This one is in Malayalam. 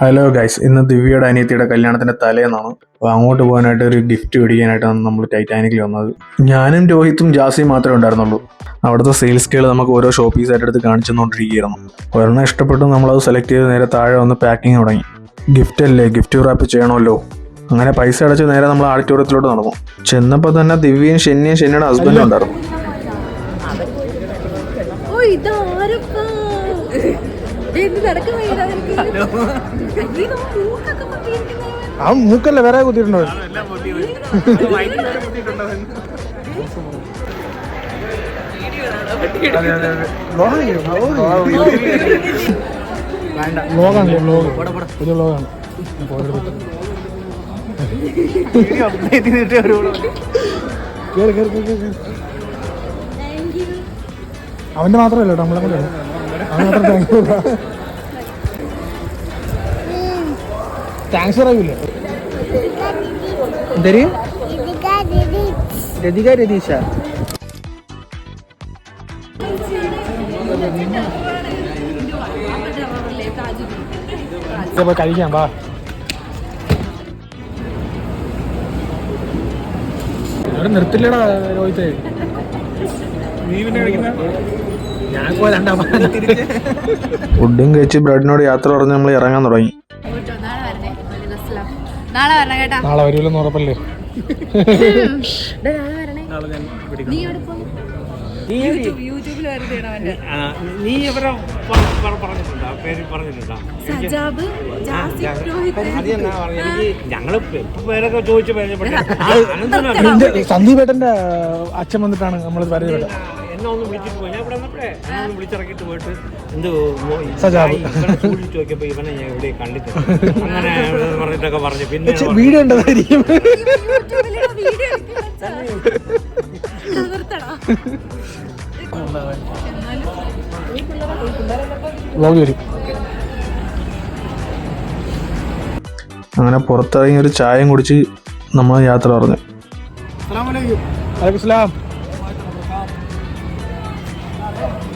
ഹലോ ഗൈസ് ഇന്ന് ദിവ്യയുടെ അനിയത്തിയുടെ കല്യാണത്തിന്റെ തലേന്നാണ്. അപ്പോൾ അങ്ങോട്ട് പോകാനായിട്ട് ഒരു ഗിഫ്റ്റ് മേടിക്കാനായിട്ടാണ് നമ്മൾ ടൈറ്റാനിക്കിൽ വന്നത്. ഞാനും രോഹിത്തും ജാസിയും മാത്രമേ ഉണ്ടായിരുന്നുള്ളൂ. അവിടുത്തെ സെയിൽസ് കേൾ നമുക്ക് ഓരോ ഷോ പീസായിട്ട് എടുത്ത് കാണിച്ചുകൊണ്ടിരിക്കുകയായിരുന്നു. ഒരെണ്ണം ഇഷ്ടപ്പെട്ട് നമ്മളത് സെലക്ട് ചെയ്ത് നേരെ താഴെ വന്ന് പാക്കിങ് തുടങ്ങി. ഗിഫ്റ്റ് അല്ലേ? ഗിഫ്റ്റ് റാപ്പ് ചെയ്യണമല്ലോ. അങ്ങനെ പൈസ അടച്ച് നേരെ നമ്മൾ ആഡിറ്റോറിയത്തിലോട്ട് നടന്നു. ചെന്നപ്പോൾ തന്നെ ദിവ്യയും ഷെന്നിയും ഷെന്നിയുടെ ഹസ്ബൻഡും ഉണ്ടായിരുന്നു. ആ മൂക്കല്ല വേറെ കുത്തിയിട്ടുണ്ടോ? അവന്റെ മാത്രമല്ല കേട്ടോ നമ്മളെ കൂടെ താങ്ക്സ് പറയൂലേ? എന്തരി? രതിക രതീഷ കഴിക്കാം വാ. നിർത്തില്ലടാ രോഹിത്തെ. നീ പിന്നെ രണ്ടാം ഫുഡും കഴിച്ച് ബ്രെഡിനോട് യാത്ര പറഞ്ഞ് നമ്മൾ ഇറങ്ങാൻ തുടങ്ങി. നാളെ വരണേ. നാളെ വരണം കേട്ടാ. നാളെ ഉറപ്പല്ലേ? ഡേ, നാളെ വരണേ. നീ ഇവരെ പറഞ്ഞിട്ടുണ്ടോ? പേര് പറഞ്ഞിട്ടുണ്ടോ? പേരൊക്കെ ചോദിച്ചു പരിചയപ്പെട്ടു അച്ഛൻ വന്നിട്ടാണ് നമ്മൾ പരിചയപ്പെട്ടത് എന്നെ ഒന്ന് വിളിച്ചിട്ട് പോയി ഞാൻ ഇവിടെ വന്നപ്പോഴേ ഒന്ന് വിളിച്ചിറക്കിട്ട് പോയിട്ട് എന്ത് സജാബ്. സൂക്ഷിച്ച് നോക്കിയപ്പോ ഇവനെ ഞാൻ ഇവിടെ കണ്ടിട്ടുണ്ട് അങ്ങനെ പറഞ്ഞിട്ടൊക്കെ പറഞ്ഞു. പിന്നെ വീഡിയോ ഉണ്ടതായിരിക്കും യൂട്യൂബിലെ വീഡിയോ നിർത്തടാ വ്ലോഗ് വരും അങ്ങനെ പുറത്തിറങ്ങി ഒരു ചായം കുടിച്ച് നമ്മൾ യാത്ര പറഞ്ഞു. അലൈക്കും. സ്ലാം. Thank you.